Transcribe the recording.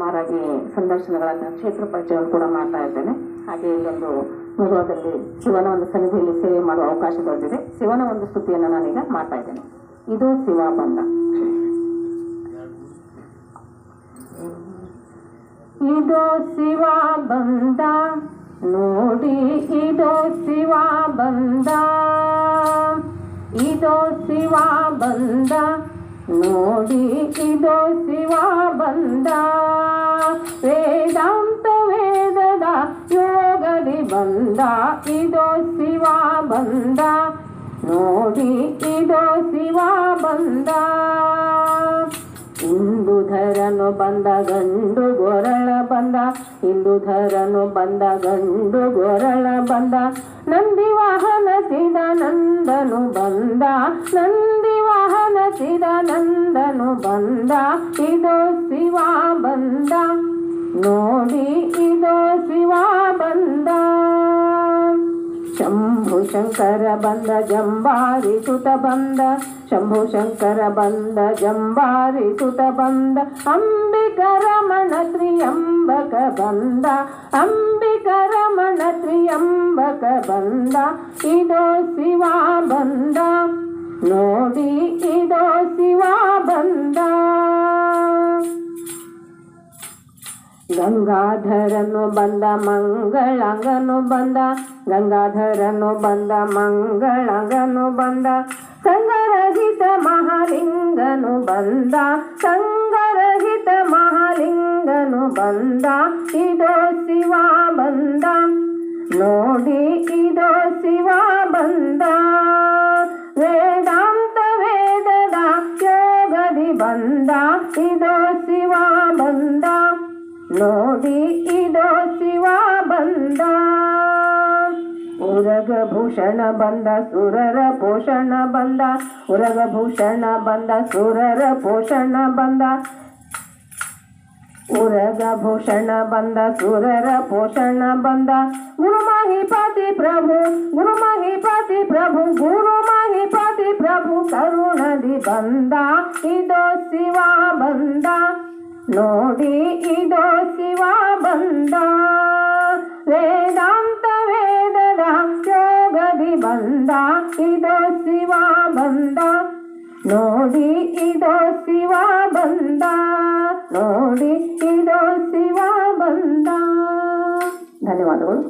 ಸುಮಾರಾಗಿ ಸಂದರ್ಶನಗಳನ್ನು ಕ್ಷೇತ್ರ ಪರಿಚಯವನ್ನು ಕೂಡ ಮಾಡ್ತಾ ಇದ್ದೇನೆ. ಹಾಗೆ ಒಂದು ಮುರುಘದಲ್ಲಿ ಶಿವನ ಒಂದು ಸನ್ನಿಧಿಯಲ್ಲಿ ಸೇವೆ ಮಾಡುವ ಅವಕಾಶ ದೊರೆತಿದೆ ಶಿವನ ಒಂದು ಸ್ತುತಿಯನ್ನು ನಾನೀಗ ಮಾಡ್ತಾ ಇದ್ದೇನೆ. ಇದು ಶಿವ ಬಂದ ಇದು ಶಿವ ಬಂದ. ನೋಡಿ, ಇದು ಶಿವ ಬಂದ. ಇದು ಶಿವ ಬಂದ. ನೋಡಿ ಇದು ಶಿವ ಬಂದ. ವೇದಾಂತ ವೇದದ ಯೋಗದಿ ಬಂದ. ಇದು ಶಿವ ಬಂದ. ನೋಡಿ ಇದು ಶಿವ ಬಂದ. ಇಂದುಧರನು ಬಂದ, ಗಂಡು ಗೊರಳ ಬಂದ. ಇಂದುಧರನು ಬಂದ, ಗಂಡು ಗೊರಳ ಬಂದ. ನಂದಿ ವಾಹನ ಸಿದ, ನಂದನು ಬಂದ. ನಂದಿ ವಾಹನ ಸಿದ ನಂದನು ಬಂದ ಇದೋ ಶಿವ ಬಂದ ನೋಡಿ ಇದೋ ಶಿವ ಬಂದ ಶಂಭು ಶಂಕರ ಬಂದ ಜಂಬಾರಿ ಸುತ ಬಂದ ಶಂಭು ಶಂಕರ ಬಂದ ಜಂಬಾರಿ ಸುತ ಬಂದ ಅಂಬಿಕರಮಣ ತ್ರಿಯಂಬಕ ಬಂದ ಅಂಬಿಕರಮಣ ತ್ರಿಯಂಬಕ ಬಂದ ಇದೋ ಶಿವ ಬಂದ ನೋಡಿ ಇದೋ ಶಿವ ಬಂದ. ಗಂಗಾಧರನು ಬಂದ, ಮಂಗಳಂಗನು ಬಂದ, ಗಂಗಾಧರನು ಬಂದ, ಮಂಗಳಂಗನು ಬಂದ. ಸಂಗರಹಿತ ಮಹಾಲಿಂಗನು ಬಂದ ಸಂಗರಹಿತ ಮಹಾಲಿಂಗನು ಬಂದ, ಇದೋ ಶಿವ ಬಂದ. ನೋಡಿ ಇದೋ ಬಂದ, ಇದೋ ಶಿವ ಬಂದ. ನೋಡಿ, ಇದೋ ಶಿವ ಬಂದ. ಉರಗಭೂಷಣ ಬಂದ, ಸುರರ ಪೋಷಣ ಬಂದ. ಉರಗಭೂಷಣ ಬಂದ, ಸುರರ ಪೋಷಣ ಬಂದ. ಉರಗಭೂಷಣ ಬಂದ, ಸುರರ ಪೋಷಣ ಬಂದ. ಗುರು ಮಹಿಪತಿ ಪ್ರಭು ಗುರು ಮಹಿಪತಿ ಪ್ರಭು, ಗುರು ಮಹಿಪತಿ ಪ್ರಭು ಕರುಣದಿ ಬಂದ, ಇದೋ ಶಿವ ಬಂದ. ನೋಡಿ, ಇದೋ ಶಿವ ಬಂದ. ವೇದಾಂತ ವೇದದ ಯೋಗದಿ ಬಂದ, ಇದೋ ಶಿವ ಬಂದ. ನೋಡಿ, ಇದೋ ಶಿವ ಬಂದ. ನೋಡಿ, ಇದೋ ಶಿವ ಬಂದ. ಧನ್ಯವಾದಗಳು.